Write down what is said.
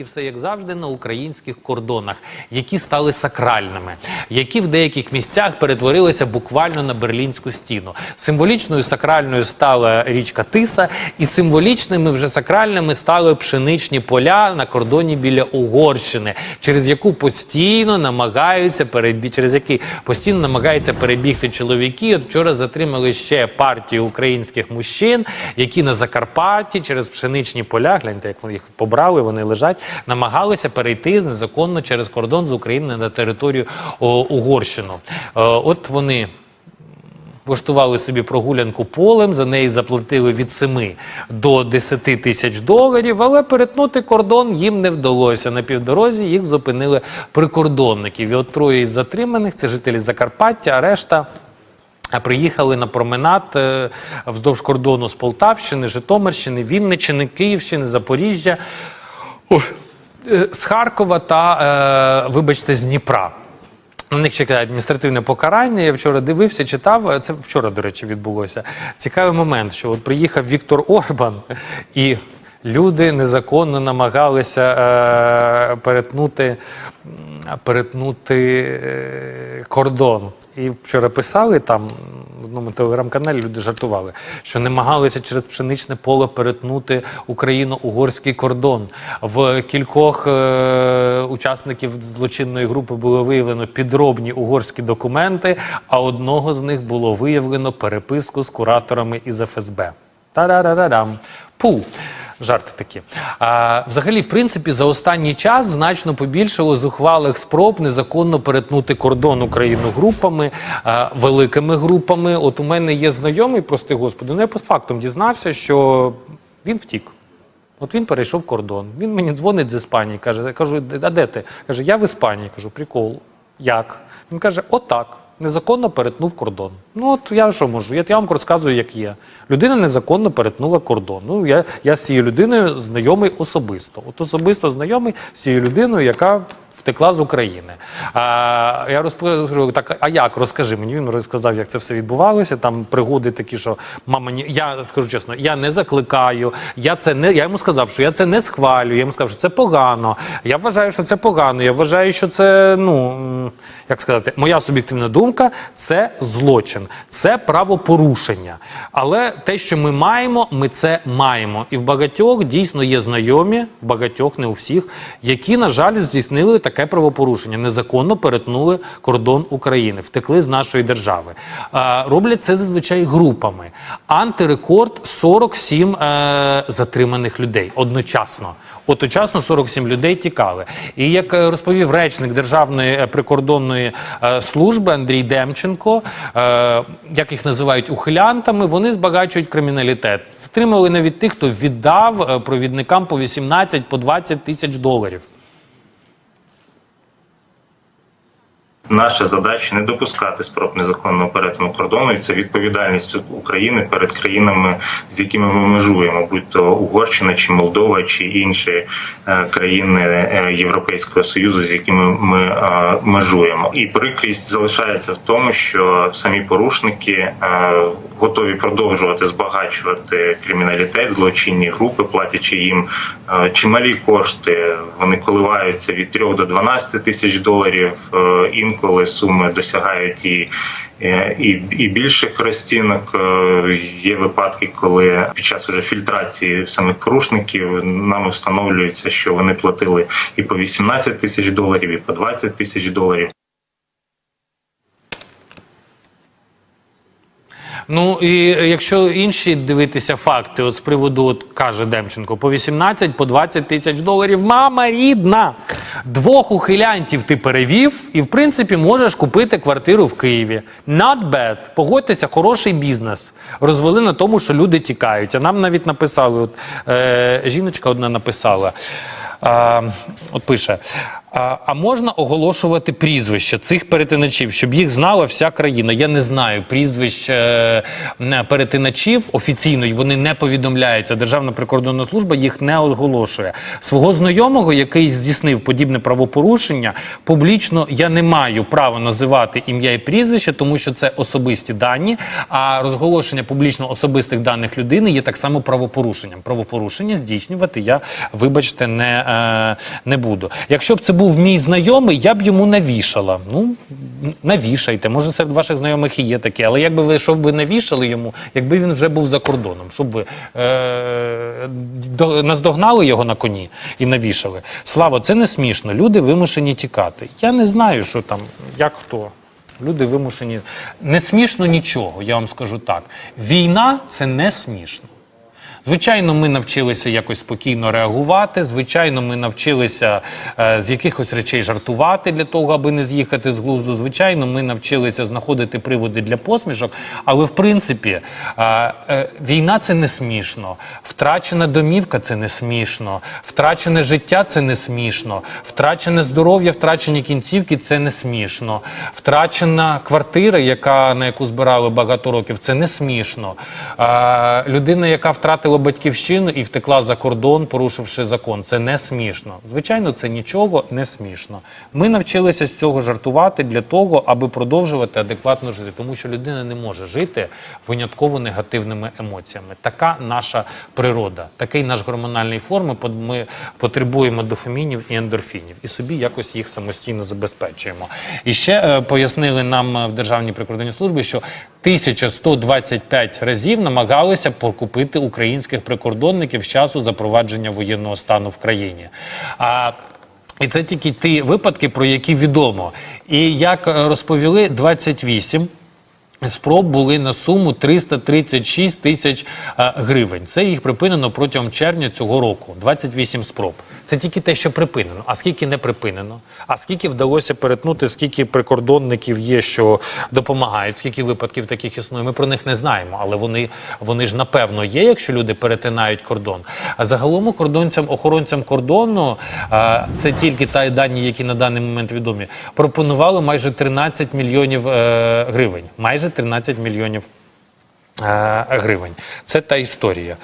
І все як завжди на українських кордонах, які стали сакральними, які в деяких місцях перетворилися буквально на берлінську стіну. Символічною сакральною стала річка Тиса, і символічними вже сакральними стали пшеничні поля на кордоні біля Угорщини, через яку постійно намагаються перебі... через які постійно намагаються перебігти чоловіки. От вчора затримали ще партію українських мужчин, які на Закарпатті через пшеничні поля, гляньте, як вони їх побрали, вони лежать, намагалися перейти незаконно через кордон з України на територію Угорщину. Е, от вони влаштували собі прогулянку полем, за неї заплатили від 7 до 10 тисяч доларів, але перетнути кордон їм не вдалося. На півдорозі їх зупинили прикордонників. І от троє із затриманих це жителі Закарпаття, а решта. Приїхали на променад е, вздовж кордону з Полтавщини, Житомирщини, Вінниччини, Київщини, Запоріжжя, з Харкова та, е, вибачте, з Дніпра. На них чекає адміністративне покарання. Я вчора дивився, читав. Це вчора, до речі, відбулося. Цікавий момент, що от приїхав Віктор Орбан, і люди незаконно намагалися е, перетнути, перетнути е, кордон. І вчора писали там одному телеграм-каналі, люди жартували, що намагалися через пшеничне поле перетнути україно-угорський кордон. В кількох е, учасників злочинної групи було виявлено підробні угорські документи, а одного з них було виявлено переписку з кураторами із ФСБ. Та-да-да-да-дам. Пу. Жарти такі. А, взагалі, в принципі, за останній час значно побільшало зухвалих спроб незаконно перетнути кордон Україну групами, а, великими групами. От у мене є знайомий, прости господи, ну я постфактум дізнався, що він втік. От він перейшов кордон. Він мені дзвонить з Іспанії, каже, я кажу, а де ти? Каже, я в Іспанії. Кажу, прикол. Як? Він каже, отак. Незаконно перетнув кордон. Ну от я що можу? Я, я вам розказую, як є. Людина незаконно перетнула кордон. Ну я, я з цією людиною знайомий особисто. От особисто знайомий з цією людиною, яка втекла з України. А, я розповів, так, а як розкажи мені? Він розказав, як це все відбувалося. Там пригоди такі, що мама ні. Я скажу чесно, я не закликаю. Я це не я йому сказав, що я це не схвалюю. Я йому сказав, що це погано. Я вважаю, що це погано. Я вважаю, що це ну як сказати, моя суб'єктивна думка це злочин, це правопорушення. Але те, що ми маємо, ми це маємо. І в багатьох дійсно є знайомі, в багатьох, не у всіх, які, на жаль, здійснили таке правопорушення, незаконно перетнули кордон України, втекли з нашої держави. А, роблять це зазвичай групами. Антирекорд 47 е, затриманих людей одночасно. Одночасно 47 людей тікали. І як е, розповів речник Державної е, прикордонної е, служби Андрій Демченко, е, як їх називають ухилянтами, вони збагачують криміналітет. Затримали навіть тих, хто віддав е, провідникам по 18 по 20 тисяч доларів. Наша задача не допускати спроб незаконного перетину кордону, і це відповідальність України перед країнами, з якими ми межуємо, будь то Угорщина чи Молдова, чи інші е, країни е, Європейського союзу, з якими ми е, межуємо. І прикрість залишається в тому, що самі порушники готові продовжувати збагачувати криміналітет, злочинні групи, платячи їм чималі кошти. Вони коливаються від 3 до 12 тисяч доларів. е, Інколи суми досягають і. е, І, і більших розцінок Е, є випадки, коли під час уже фільтрації самих порушників нами встановлюється, що вони платили і по 18 тисяч доларів, і по 20 тисяч доларів. Ну і якщо інші дивитися факти, от з приводу, от каже Демченко, по 18, по 20 тисяч доларів. Мама рідна! Двох ухилянтів ти перевів, і в принципі можеш купити квартиру в Києві. Not bad. Погодьтеся, хороший бізнес. Розвели на тому, що люди тікають. А нам навіть написали, от е, жіночка одна написала. Е, от пише: А, а можна оголошувати прізвища цих перетиначів, щоб їх знала вся країна. Я не знаю прізвищ е, перетиначів офіційно, вони не повідомляються. Державна прикордонна служба їх не оголошує. Свого знайомого, який здійснив подібне правопорушення, публічно я не маю права називати ім'я і прізвище, тому що це особисті дані. А розголошення публічно особистих даних людини є так само правопорушенням. Правопорушення здійснювати я, вибачте, не, е, не буду. Якщо б це був мій знайомий, я б йому навішала. Ну, навішайте. Може, серед ваших знайомих і є таке. Але якби ви що б ви навішали йому, якби він вже був за кордоном, щоб ви е, до, наздогнали його на коні і навішали. Слава, це не смішно. Люди вимушені тікати. Я не знаю, що там, як хто. Люди вимушені. Не смішно нічого, я вам скажу так. Війна це не смішно. Звичайно, ми навчилися якось спокійно реагувати. Звичайно, ми навчилися е, з якихось речей жартувати для того, аби не з'їхати з глузду. Звичайно, ми навчилися знаходити приводи для посмішок. Але в принципі, е, е, війна це не смішно. Втрачена домівка це не смішно. Втрачене життя це не смішно. Втрачене здоров'я, втрачені кінцівки це не смішно. Втрачена квартира, яка на яку збирали багато років, це не смішно. Е, людина, яка втратила батьківщину і втекла за кордон, порушивши закон, це не смішно. Звичайно, це нічого не смішно. Ми навчилися з цього жартувати для того, аби продовжувати адекватно жити, тому що людина не може жити винятково негативними емоціями. Така наша природа, такий наш гормональний форми. Ми потребуємо дофамінів і ендорфінів, і собі якось їх самостійно забезпечуємо. І ще е, пояснили нам е, в Державній прикордонній службі, що 1125 разів намагалися покупити українських прикордонників з часу запровадження воєнного стану в країні. А і це тільки ті випадки, про які відомо. І як е, розповіли, 28 спроб були на суму 336 тисяч е, гривень. Це їх припинено протягом червня цього року. 28 спроб. Це тільки те, що припинено. А скільки не припинено? А скільки вдалося перетнути, скільки прикордонників є, що допомагають, скільки випадків таких існує? Ми про них не знаємо, але вони, вони ж напевно є, якщо люди перетинають кордон. А загалом кордонцям, охоронцям кордону, е, це тільки та дані, які на даний момент відомі, пропонували майже 13 мільйонів е, гривень. Майже 13 мільйонів е, гривень. Це та історія.